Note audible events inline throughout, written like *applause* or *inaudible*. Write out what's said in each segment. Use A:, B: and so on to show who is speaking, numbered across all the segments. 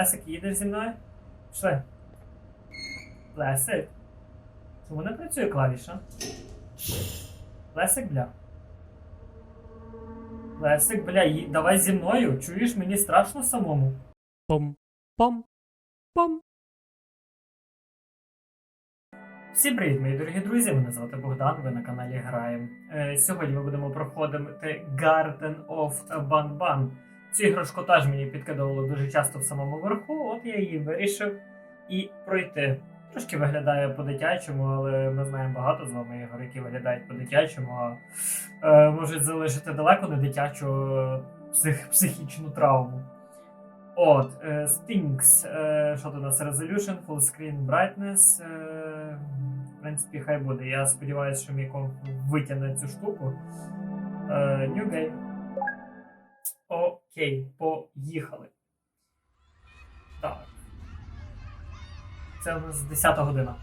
A: Лесик, їдеш зі мною? Пішли. Лесик. Чому не працює клавіша? Лесик, бля. Лесик, бля, ї- давай зі мною. Чуєш, мені страшно самому.
B: Пом, пом, пом.
A: Всім привіт, мої дорогі друзі! Мене звати Богдан, ви на каналі Граєм. Е, сьогодні ми будемо проходити Garden of Banban. Цю іграшку теж мені підкидувало дуже часто в самому верху, от я її вирішив і пройти. Трошки виглядає по-дитячому, але ми знаємо багато з вами ігор, які виглядають по-дитячому, а е, можуть залишити далеко не дитячу е, псих, психічну травму. От, е, Stinks, е, що тут у нас? Resolution, Full Screen Brightness. Е, в принципі, хай буде. Я сподіваюся, що мій комп витягне цю штуку. Е, New Game. Окей, поїхали. Так. Це у нас 10 година.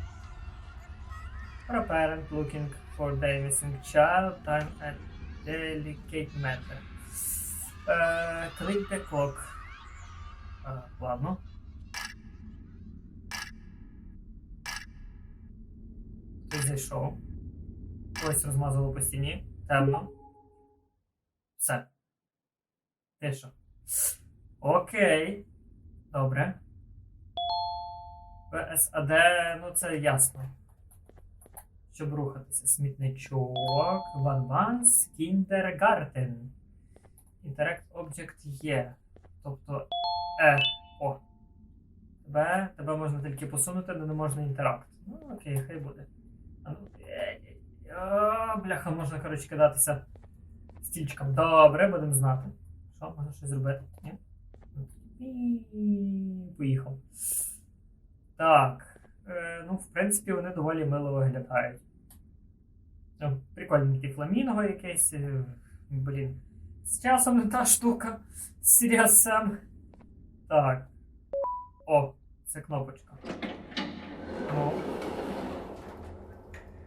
A: Preparant looking for the missing child, time and delicate matter. Е, click the clock. Е, ладно. Ти зайшов. Ось розмазало по стіні. Темно. Все. Тиша. Окей. Добре. ПСАД, ну це ясно. Щоб рухатися. Смітничок. Ванванс. Кіндергартен. Interact Object є. Тобто. Е. О. Тебе, тебе можна тільки посунути, але не можна інтеракт. Ну, окей, хай буде. А ну, е, е, а, Бляха, можна, коротше, кидатися стільчиком. Добре, будемо знати. Що, можна щось зробити? Ні? І поїхав. Так. Е, ну, в принципі, вони доволі мило виглядають. Ну, Прикольний такий фламінго якийсь. е, Блін. З часом не *laughs* та штука. Серйозно. Так. О, це кнопочка. Ну.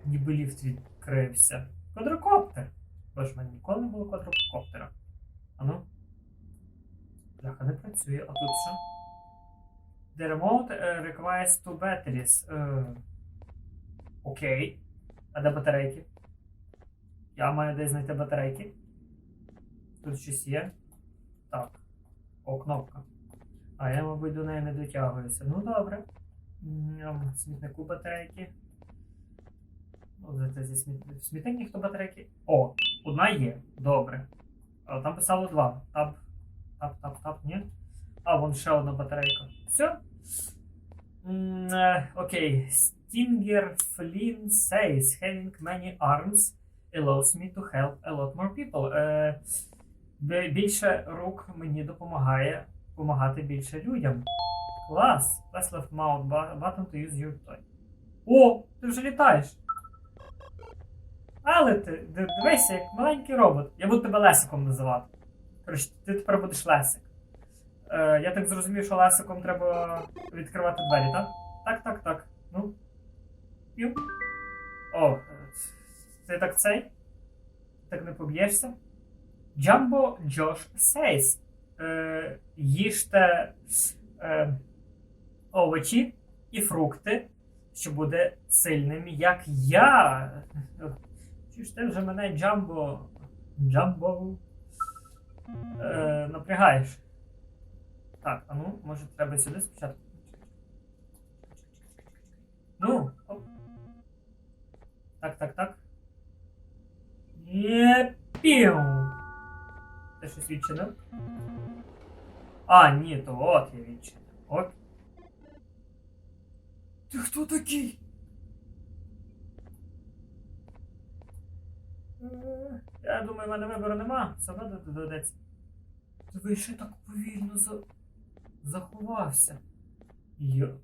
A: Ніби ліфт відкрився. Квадрокоптер. Бо ж в мене ніколи не було квадрокоптера. А ну. Бляха, не працює, а тут що? The remote е, requires two batteries. Е, Окей. А де батарейки? Я маю десь знайти батарейки. Тут щось є. Так. О, кнопка. А я, мабуть, до неї не дотягуюся. Ну добре. Смітнику батарейки. Ну, зате зі сміт... в смітник ніхто батарейки. О, одна є. Добре. А, там писало два. Тап, тап, тап, тап, ні. А, вон ще одна батарейка. Все. Окей. Stinger Flynn says having many arms allows me to help a lot more people. Е, більше рук мені допомагає допомагати більше людям. Клас! Press left bu- button to use your toy. О, ти вже літаєш. Але ти ди- дивися, як маленький робот. Я буду тебе Лесиком називати. Коротше, ти тепер будеш Лесик. Е, я так зрозумів, що Лесиком треба відкривати двері, так? Так, так, так. Ну. Пів. О, ти так цей? Так не поб'єшся? Джамбо Джош Сейс. Е, їжте е, овочі і фрукти, що буде сильним, як я. Чи ж ти вже мене Джамбо. Джамбо. Е, напрягаєш? Так, а ну, може треба сюди спочатку. Ну, оп. Так, так, так. Є піу. Ти щось відчинив? А, ні, то от я відчинив. От. Ти хто такий? Е, Я думаю, в мене вибору нема. Все одно доведеться. Ви ще так повільно за... заховався. Йо.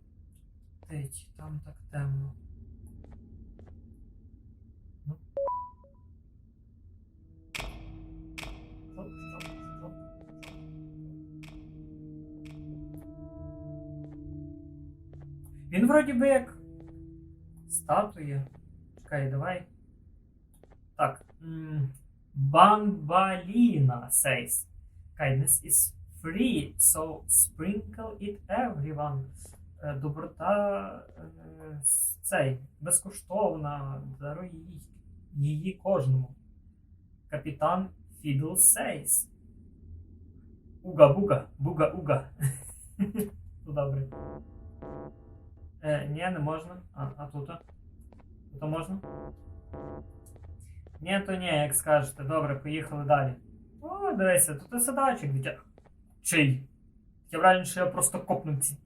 A: Теть, там так темно. Ну. Стоп, стоп, стоп. Він вроді би як статуя. Чекай, давай. Так. Бамбаліна says. Kindness is free, so sprinkle it everyone. Е, Доброта е, цей безкоштовна, даруй її кожному. Капітан Фідл Сейс. Уга-буга, буга-уга. Ну добре. Е, ні, не можна. А, а тут? Тут можна? Ні, то ні, як скажете. Добре, поїхали далі. О, дивися, тут і садачок дитя. Чий? Я враження, що я просто копнув ці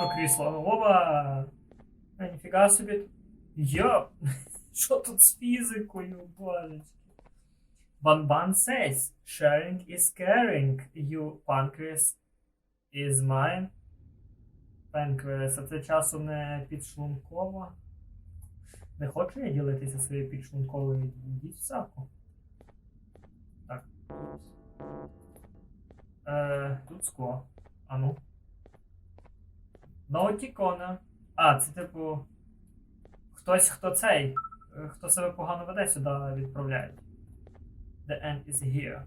A: то крісло. Ну, Оба! А, ніфіга собі. Йо! *laughs* Що тут з фізикою, божечки? Банбан says, sharing is caring, you pancreas is mine. Pancreas, а це часом не підшлункова. Не хочу я ділитися своєю підшлунковою. Тут. Е, тут скло. А ну. Наутікона. А, це типу. Хтось, хто цей. е, Хто себе погано веде, сюди відправляють. The end is here.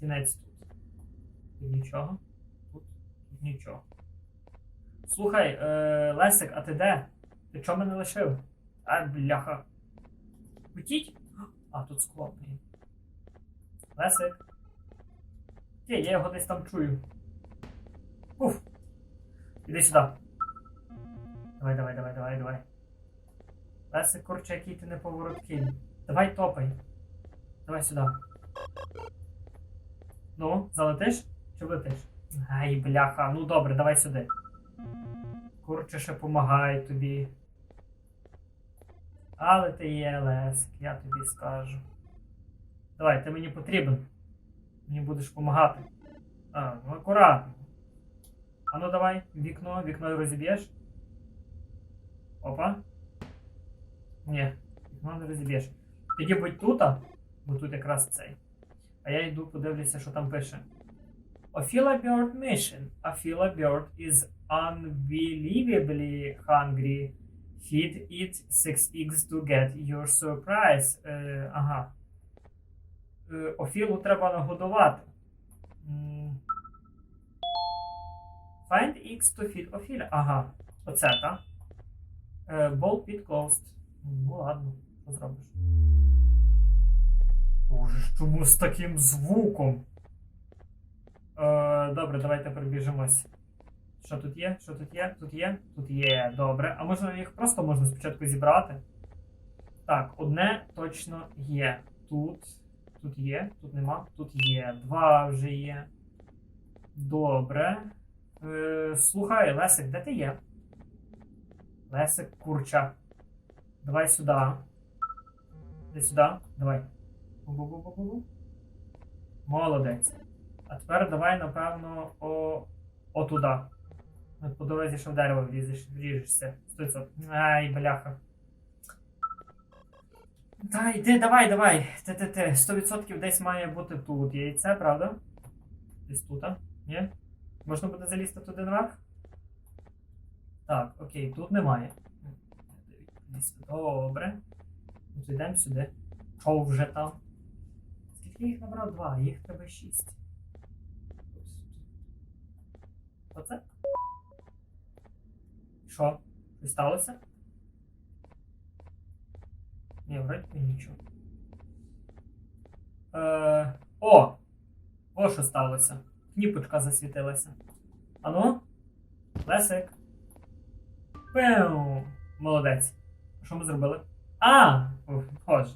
A: Кінець тут. Тут нічого. Тут, тут нічого. Слухай, е, Лесик, а ти де? Ти чого мене лишив? А, бляха. Утіть? А, тут скло, блін. Лесик. Є, я його десь там чую. Уф. Іди сюди. Давай, давай, давай, давай, давай. Лесик, курче, який ти неповороткий. Давай топай. Давай сюди. Ну, залетиш? Чи влетиш? Ай, бляха, ну добре, давай сюди. Курче ще помагає тобі. Але ти є Лесик, я тобі скажу. Давай, ти мені потрібен. Мені будеш допомагати. А, ну акуратно. А ну давай, вікно, вікно розіб'єш. Опа. Ні, вікно не розіб'єш. Тоді будь тут, бо тут якраз цей. А я йду подивлюся, що там пише. Ophila Bird Mission. Ophila Bird is unbelievably hungry. Feed it 6 eggs to get your surprise. Е, ага. Е, Офілу треба нагодувати. Find eggs to feed Офіля. Ага. Оце, так? Е, Ball pit closed. Ну ладно, що зробиш? Боже, чому з таким звуком? Е, добре, давайте пробіжимось. Що тут є? Що тут є? Тут є? Тут є. Добре. А може їх просто можна спочатку зібрати? Так, одне точно є. Тут. Тут є, тут нема, тут є. Два вже є. Добре. Е, слухай, Лесик, де ти є? Лесик, курча. Давай сюди. Іди сюди. Давай. Бу-бу-бу-бу-бу. Молодець. А тепер давай, напевно, о, отуда. От По дорозі, що в дерево вріжешся. 100%. Ай, бляха. Та йди, давай, давай. Те-те-те. 100% десь має бути тут яйце, правда? Десь тут, а? Ні? Можна буде залізти туди наверх? Так, окей, тут немає. Добре. Ну, йдемо сюди. Що вже там? Скільки їх набрав? Два, їх треба шість. Оце? Що? Сталося? Ні, вроді би нічого. Е, о! О, що сталося. Кніпочка засвітилася. Ану? Лесик. Пеу. Молодець. Що ми зробили? А! Боже.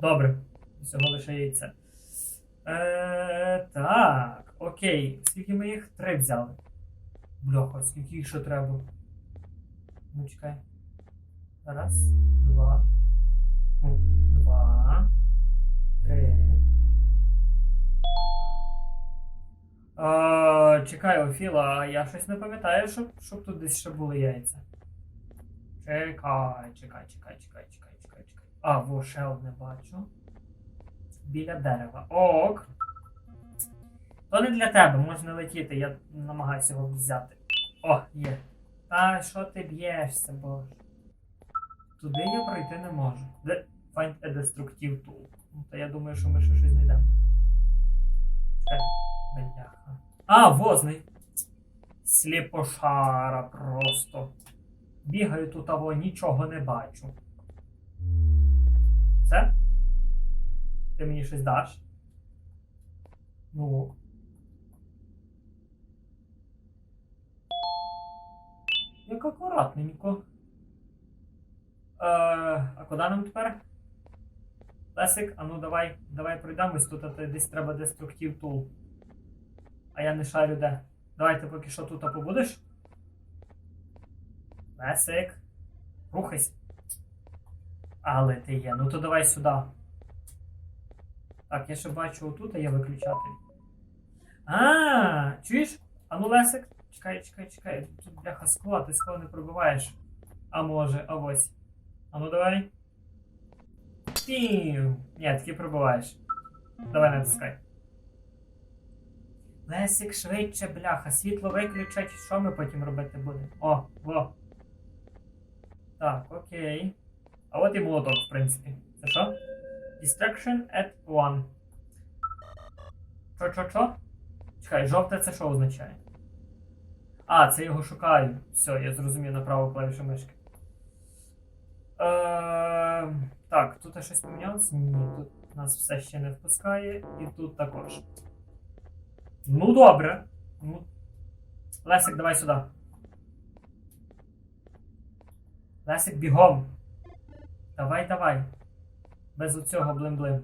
A: Добре. Всього лише яйце. Е, так, окей. Скільки ми їх? Три взяли. Бляха, скільки їх ще треба? Ну, чекай. Раз, два. Два. Три. А, чекай, Офіла, а я щось не пам'ятаю, щоб, щоб тут десь ще були яйця. Чекай, чекай, чекай, чекай, чекай, чекай, чекай. А, во, ще одне бачу. Біля дерева. Ок. То не для тебе, можна летіти, я намагаюся його взяти. О, є. Та що ти б'єшся, боже. Туди я пройти не можу. Де? Find a destructive tool. Ну, Та я думаю, що ми ще щось знайдемо. Чекай. Бляха. А, возний. Сліпошара просто. Бігаю тут, або нічого не бачу. Все? Ти мені щось даш? Ну. Як акуратненько. Е, а куди нам тепер? Лесик, а ну давай, давай пройдемось, тут десь треба деструктив тул. А я не шарю де. Давай ти поки що тут побудеш. Лесик. Рухайся. Але ти є. Ну то давай сюди. Так, я ще бачу отут, а є виключатель. А, чуєш? А ну Лесик. Чекай, чекай, чекай. Тут бляха скло, ти скло не пробиваєш. А може, а ось. А ну давай. Пів. Ні, таки пробиваєш. Давай натискай. Лесик швидше, бляха, світло виключать, що ми потім робити будемо? О, во. Так, окей. А от і молоток, в принципі. Це що? Distraction at one. Чо-чо-чо? Чекай, жовте це що означає? А, це його шукаю. Все, я зрозумів направо клавішу мишки. Е, так, тут щось помінялося? Ні, тут нас все ще не впускає, і тут також. Ну, добре. Ну. Лесик, давай сюди. Лесик, бігом. Давай, давай. Без оцього блин-блин.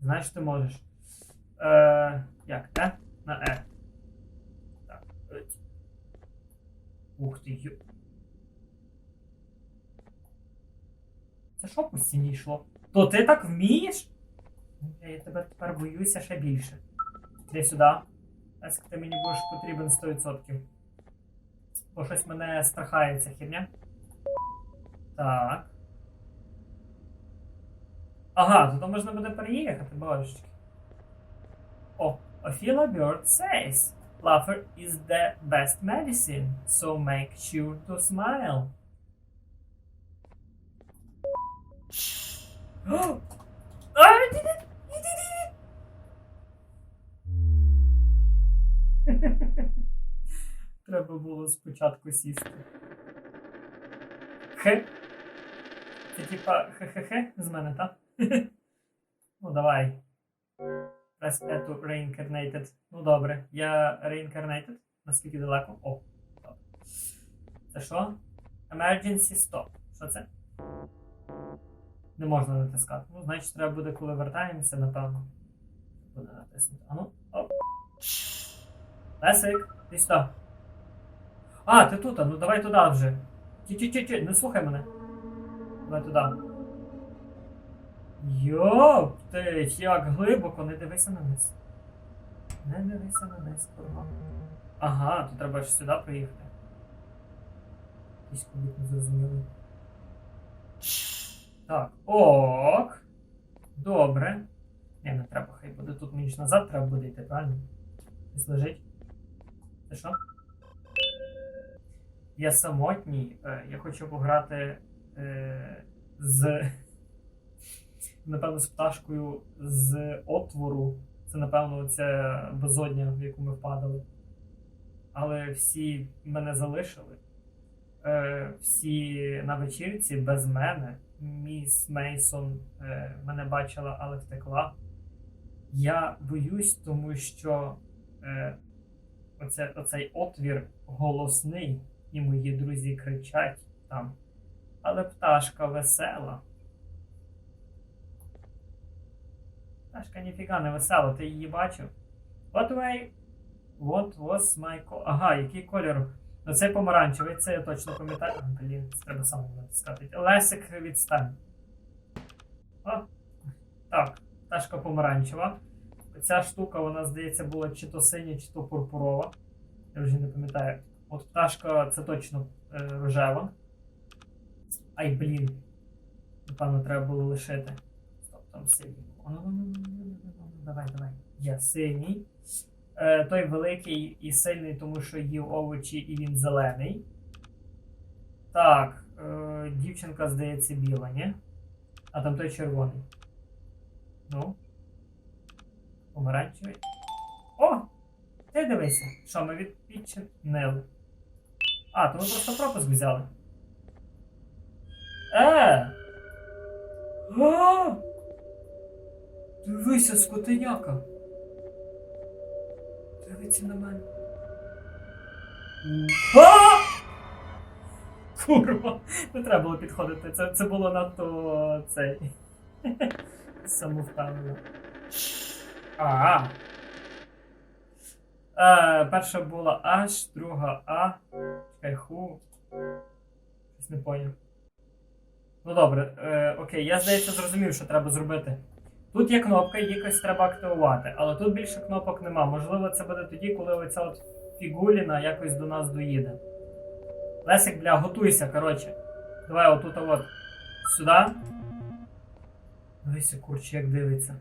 A: Знаєш, ти можеш. Е, як? Е? На Е. Так. Ух ти, ю. Це що по стіні йшло? То ти так вмієш? Я тебе тепер боюся ще більше. Іди сюди. Лесик, ти мені будеш потрібен 100%. Бо щось мене страхає ця херня. Так. Ага, тут можна буде переїхати, божечки. О, Ophelia Bird says, laughter is the best medicine, so make sure to smile. Oh! I did it! You did it! Треба було спочатку сісти. Хе? Це типа хе-хе-хе з мене, так? *laughs* ну давай. Press E reincarnated. Ну добре. Я reincarnated. Наскільки далеко? О, добре. Це що? Emergency stop. Що це? Не можна натискати. Ну, значить, треба буде, коли вертаємося, напевно. Буде натиснути. А ну, оп. Лесик, ти сюди. А, ти тут, ну давай туди вже. Ті-ті-ті-ті, не слухай мене. Давай туди. Йоптить, як глибоко, не дивися на низ. Не дивися на низ, курва. Ага, то треба ж сюди приїхати. Якийсь кубик незрозумілий. Так, ок. Добре. Ні, не треба, хай буде тут мені ж назад треба буде йти, правильно? Десь лежить. Це що? Я самотній. е, Я хочу пограти е, з. *laughs* Напевно, з пташкою з отвору. Це, напевно, ця безодня, в яку ми впадали. Але всі мене залишили. Е, всі на вечірці без мене. Міс Мейсон е, мене бачила, але втекла. Я боюсь, тому що е, оце, оцей отвір голосний, і мої друзі кричать там. Але пташка весела. Пташка ніфіга не весела, ти її бачив? What way? What was my co- Ага, який кольор? Ну це помаранчевий, це я точно пам'ятаю. Блін, це треба самому натискати. Лесик відстань. О, так, пташка помаранчева. Ця штука, вона, здається, була чи то синя, чи то пурпурова. Я вже не пам'ятаю. От пташка це точно е, рожева. Ай, блін. Напевно, треба було лишити. Стоп, там синій. Ну, ну, ну, ну, ну, ну, ну, Давай, давай. Я синій. Е, той великий і сильний, тому що їв овочі і він зелений. Так, е, дівчинка, здається, біла, ні? А там той червоний. Ну. Помаранчевий. О! Ти дивися, що ми від- відчинили. А, то ми просто пропуск взяли. Е! А! Дивися, скотиняка. Дивиться на мене. А! Курва, не треба було підходити. Це, це було надто цей. *laughs* Самовпевнено. А. Е, перша була H, друга А. Ху. Щось не поняв. Ну добре, е, окей, я здається зрозумів, що треба зробити. Тут є кнопка, її якось треба активувати, але тут більше кнопок нема. Можливо, це буде тоді, коли оця от фігуліна якось до нас доїде. Лесик, бля, готуйся, коротше. Давай отут от. Сюди. Дивися, курче, як дивиться.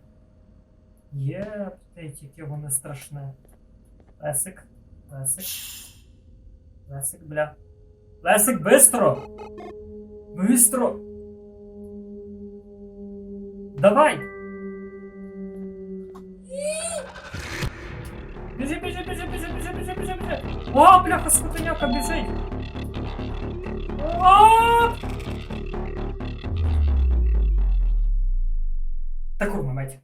A: Є, яке воно страшне. Лесик. Лесик. Лесик, бля. Лесик, бистро! Бистро! Давай! Біжи, біжи, біжи, біжи, біжи, біжи, біжи, біжи! О, бляха, скотиняка біжить! О! Та курма, мать.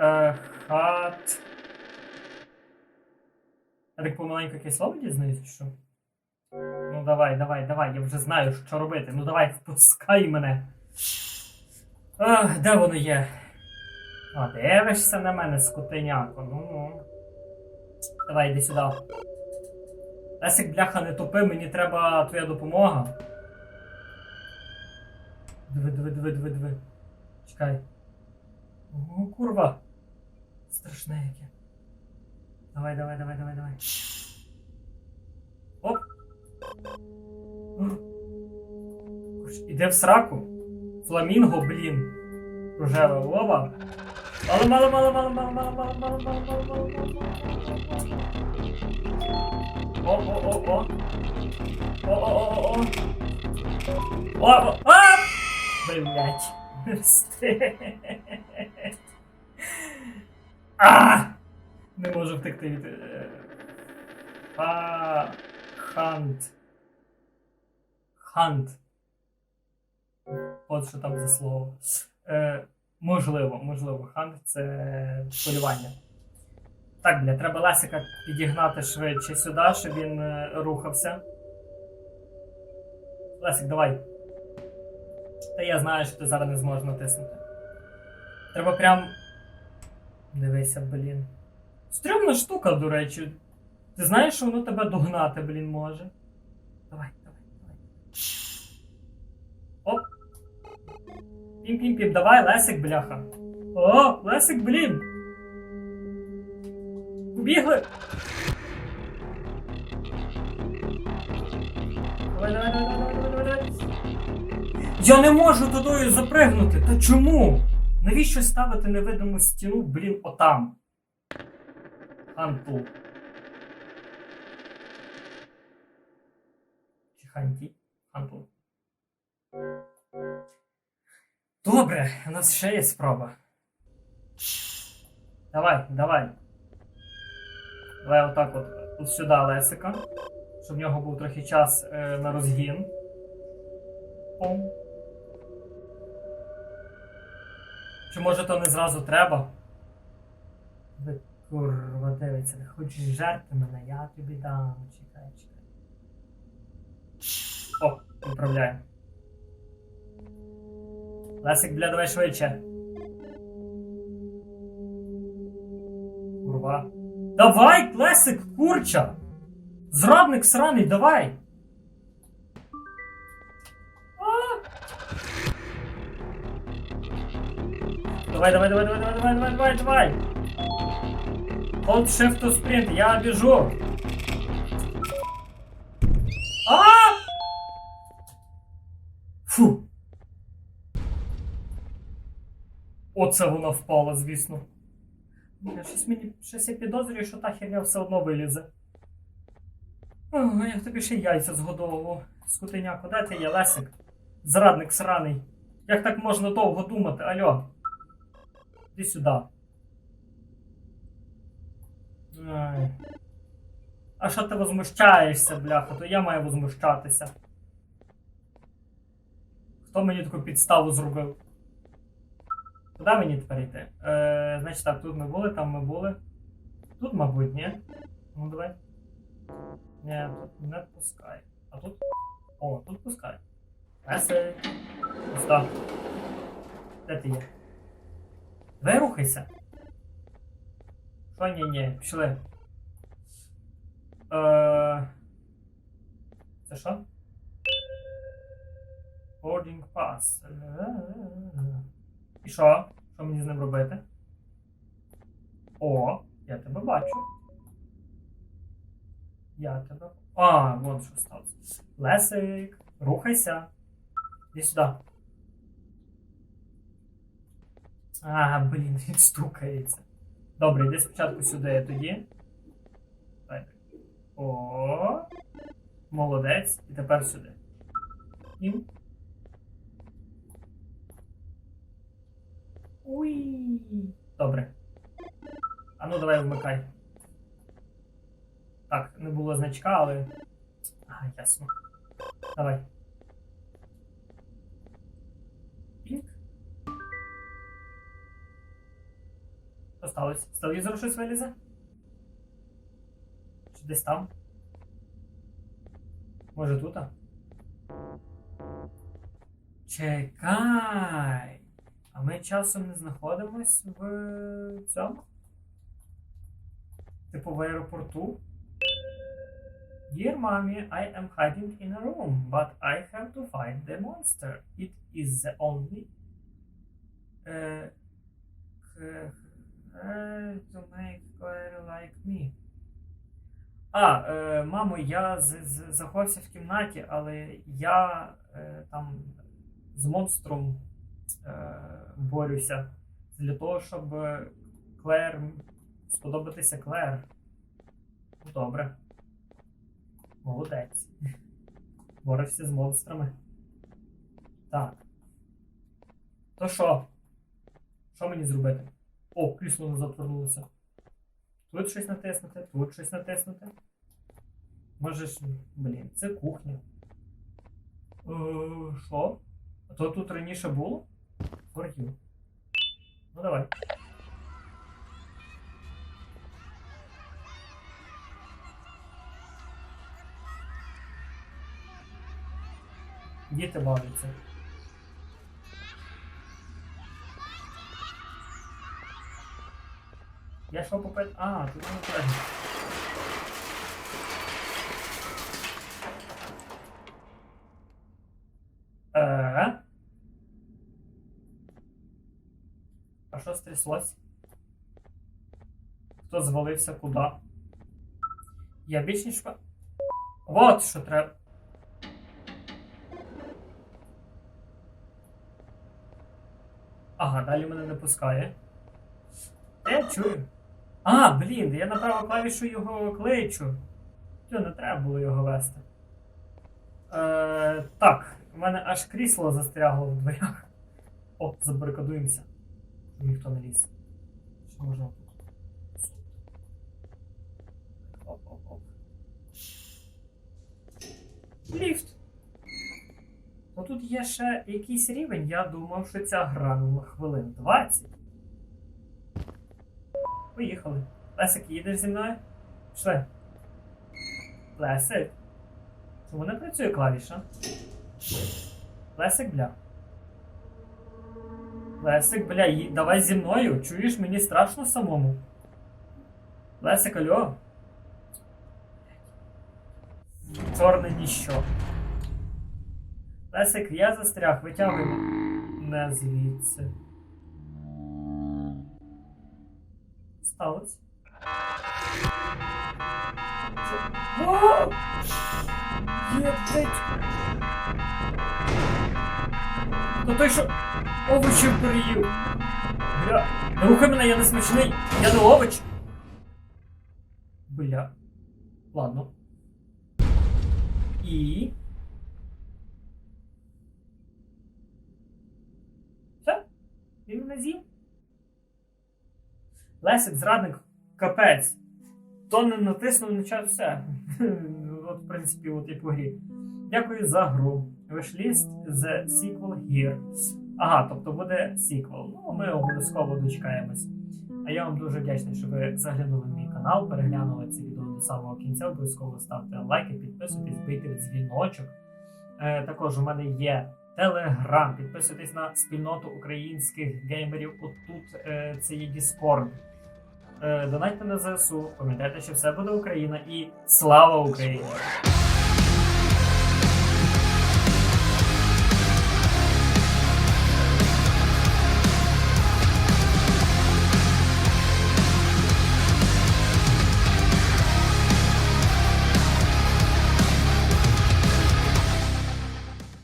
A: Е, хат. Я так помаленьку якесь слово дізнаюсь, чи що? Ну давай, давай, давай, я вже знаю, що робити. Ну давай, впускай мене. Ах, де воно є? А, дивишся на мене, скотиняко. Ну ну. Давай, йди сюди. Лесик, бляха, не тупи, мені треба твоя допомога. Диви, диви, диви, диви, диви. Чекай. О, курва. Страшне яке. Давай, давай, давай, давай, давай. Оп. Іде в сраку. Фламінго, блін. Рожева лова. Мало, мало, мало, мало, мало, мало, мало, мало, мало, мало, мало, О, о, о, о. О, о, о, о, о. О, о! Блять. А! Не можу втекти від. е, Ха... Хант. Хант. От що там за слово. Е, можливо, можливо, хант це полювання. Так, бля, треба Лесика підігнати швидше сюди, щоб він е, рухався. Лесик, давай. Та я знаю, що ти зараз не зможеш натиснути. Треба прям. Дивися, блін. Стрьомна штука, до речі. Ти знаєш, що воно тебе догнати, блін, може? Давай. Пім-пім-пім, давай, Лесик, бляха. О, Лесик, блін. Побігли. Давай, давай, давай, давай, давай, давай. Я не можу туди запригнути. Та чому? Навіщо ставити невидиму стіну, блін, отам? Анту. Чи ханті? Анту. Добре, у нас ще є спроба. Давай, давай. Давай отак от, от сюди Лесика. Щоб в нього був трохи час е, на розгін. Пум. Чи може то не зразу треба? Ви курва дивиться, не хочеш жерти мене, я тобі дам. Чекай, чекай. О, відправляємо. Лесик, бля, давай швидше. Курва. Давай, Лесик, курча! Зрадник сраний, давай! А! Давай, давай, давай, давай, давай, давай, давай, давай! Hold shift to sprint, я біжу! Оце вона впала, звісно. Бля, щось мені щось я підозрюю, що та херня все одно вилізе. Ого, я тобі ще яйця згодовував. Скотиняко, де ти є, Лесик? Зрадник сраний. Як так можна довго думати? Альо? Іди сюди. Ай. А що ти возмущаєшся, бляха? То я маю возмущатися. Хто мені таку підставу зробив? Куди мені тепер йти? Е, значить так, тут ми були, там ми були. Тут, мабуть, ні. Ну давай. Ні, тут не пускай. А тут. О, тут пускай. Еси. Пуста. Де ти є? Давай рухайся. Що ні, ні, пішли. Е... Це що? Boarding pass. І що? Що мені з ним робити? О, я тебе бачу. Я тебе. А, вон що сталося. Лесик, рухайся. Іди сюди. А, блін, *laughs* він стукається. Добре, йди спочатку сюди, тоді. Давай. О, молодець. І тепер сюди. Уй. Добре. А ну давай вмикай. Так, не було значка, але. А, ясно. Давай. Пінк. Що сталося? З телевізору вилізе? Чи десь там? Може тут? Чекай! А ми часом не знаходимось в цьому? Типу в аеропорту? Dear mommy, I am hiding in a room, but I have to find the monster. It is the only uh, to make Claire like me. А, е, мамо, я з- з- заховався в кімнаті, але я е, там з монстром е, борюся для того, щоб Клер сподобатися Клер. Добре. Молодець. Борешся з монстрами. Так. То що? Що мені зробити? О, крісло назад вернулося. Тут щось натиснути, тут щось натиснути. Можеш. Блін, це кухня. Е, Що? А то тут раніше було? For. Ну давай. Діти бавляться. Я що попит... А, тут не треба. Е? А що стряслось? Хто звалився куди? Я більш ніж... Вот що треба. Ага, далі мене не пускає. Я чую. А, блін, я на праву клавішу його кличу. Що, не треба було його вести. Е, так, у мене аж крісло застрягло в дверях. О, забарикадуємося. Ніхто не ліз. Що можна тут? Оп, оп, оп. Ліфт. Ну тут є ще якийсь рівень. Я думав, що ця гра ну, хвилин 20. Поїхали. Лесик, їдеш зі мною? Пішли. Лесик. Чому не працює клавіша? Лесик, бля. Лесик, бля, давай зі мною. Чуєш, мені страшно самому. Лесик, алло. Чорне ніщо. Лесик, я застряг, витягуй мене звідси. Сталося? Єбать! Ну той що овочів переїв. Бля, не рухай мене, я не смачний, я не овоч. Бля. Ладно. І. Все? Він мене з'їв? Лесик, зрадник, капець. Хто не натиснув на час, все. *laughs* от, в принципі, от як в грі. Дякую за гру. Wishlist the sequel here. Ага, тобто буде сіквел. Ну, ми обов'язково дочекаємось. А я вам дуже вдячний, що ви заглянули в мій канал, переглянули це відео до самого кінця. Обов'язково ставте лайки, підписуйтесь, бийте дзвіночок. Е, також у мене є Телеграм. Підписуйтесь на спільноту українських геймерів. Отут е, це є Discord. Е, донайте на ЗСУ, пам'ятайте, що все буде Україна і слава Україні!